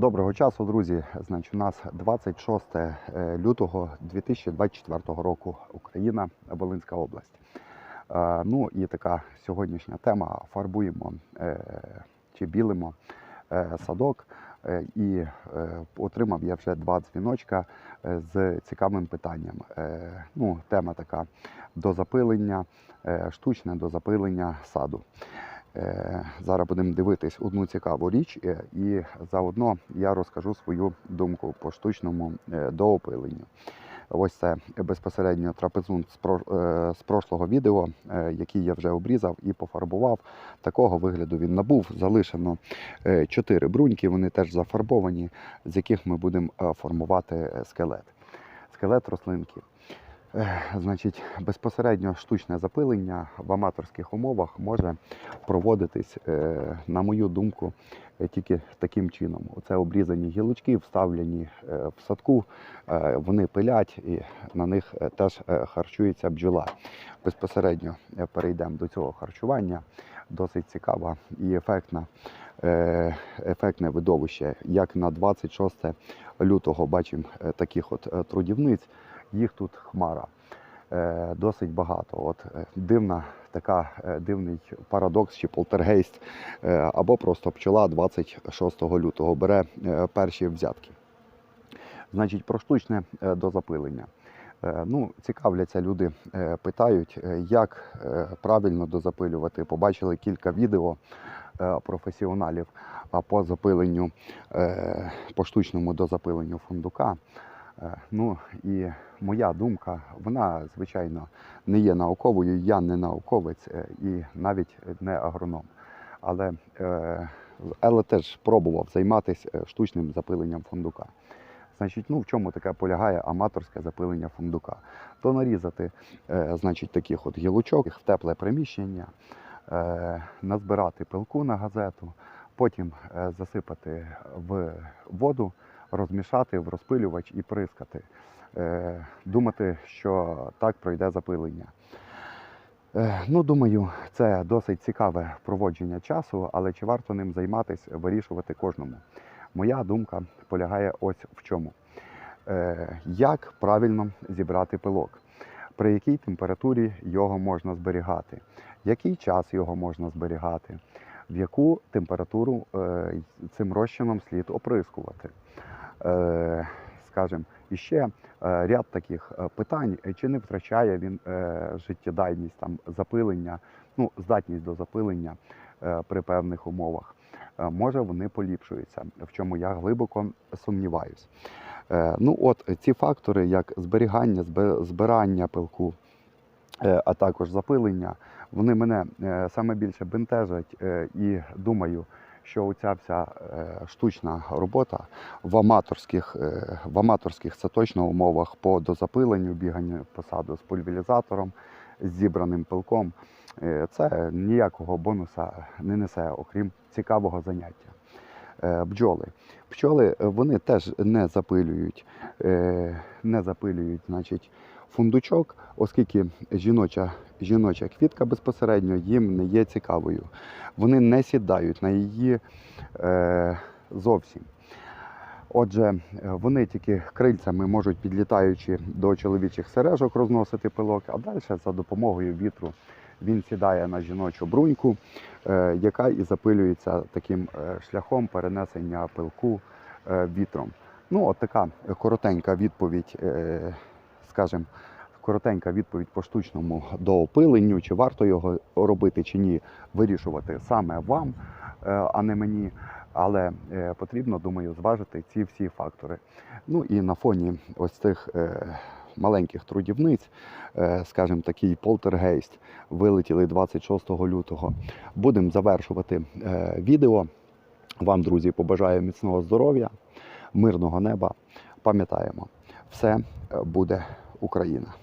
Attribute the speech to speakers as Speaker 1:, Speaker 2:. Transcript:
Speaker 1: Доброго часу, друзі. Значить, у нас 26 е, лютого 2024 року Україна, Волинська область. Е, Ну і така сьогоднішня тема: фарбуємо е, чи білимо садок. І отримав я вже два дзвіночка з цікавим питанням. Ну, тема така дозапилення, е, штучне дозапилення саду. Е, Зараз будемо дивитись одну цікаву річ, е, і заодно я розкажу свою думку по штучному е, доопиленню. Ось це безпосередньо трапезун з про- з прошлого відео, який я вже обрізав і пофарбував. Такого вигляду він набув. Залишено е, чотири бруньки, вони теж зафарбовані, з яких ми будемо формувати скелет. Скелет рослинки. Значить, безпосередньо штучне запилення в аматорських умовах може проводитись, е, на мою думку, е, тільки таким чином. Оце обрізані гілочки, вставлені е, в садку, вони пилять і на них теж харчується бджола. Безпосередньо перейдемо до цього харчування. Досить цікава і ефектна, ефектне видовище. Як на 26 лютого бачимо таких от трудівниць, їх тут хмара. Е, Досить багато. От е, дивна така е, дивний парадокс чи полтергейст, або просто пчола 26 лютого бере перші взятки. Значить, про штучне дозапилення. Ну, цікавляться люди, питають, як правильно дозапилювати. Побачили кілька відео професіоналів по запиленню, по штучному дозапиленню фундука. Е, Ну і моя думка, вона звичайно не є науковою. Я не науковець е, і навіть не агроном. Але, е, але теж пробував займатися штучним запиленням фундука. Значить, ну в чому таке полягає аматорське запилення фундука? То нарізати, значить, таких от гілочок в тепле приміщення, назбирати пилку на газету, потім засипати в воду, розмішати в розпилювач і прискати. Е, думати, що так пройде запилення. Е, Ну, думаю, це досить цікаве проводження часу, але чи варто ним займатися, вирішувати кожному. Моя думка полягає ось в чому. Е, Як правильно зібрати пилок, при якій температурі його можна зберігати, який час його можна зберігати, в яку температуру е, цим розчином слід оприскувати. Е, Скажем, і ще е, ряд таких питань, чи не втрачає він життєдайність там запилення, ну, здатність до запилення при певних умовах. Може, вони поліпшуються, в чому я глибоко сумніваюсь. Ну, от ці фактори, як зберігання, збирання пилку, а також запилення, вони мене е, саме більше бентежать е, і думаю, що оця вся е, штучна робота в аматорських, в аматорських це точно умовах по дозапиленню, біганню по саду з пульверізатором, з зібраним пилком, це ніякого бонуса не несе, окрім цікавого заняття. Бджоли. Пчоли вони теж не запилюють, не запилюють, значить, фундучок, оскільки жіноча, жіноча квітка безпосередньо їм не є цікавою. Вони не сідають на її е, зовсім. Отже, е, вони тільки крильцями можуть, підлітаючи до чоловічих сережок, розносити пилок, а далі за допомогою вітру він сідає на жіночу бруньку, е, яка і запилюється таким е, шляхом перенесення пилку вітром. Ну, от така коротенька відповідь, скажімо, коротенька відповідь по штучному доопиленню, чи варто його робити чи ні, вирішувати саме вам, е, а не мені. Але е, потрібно, думаю, зважити ці всі фактори. Ну і на фоні ось цих е, маленьких трудівниць, скажімо, такий полтергейст вилетіли 26 лютого. Будемо завершувати відео. Вам, друзі, побажаю міцного здоров'я, мирного неба. Пам'ятаємо, все буде Україна.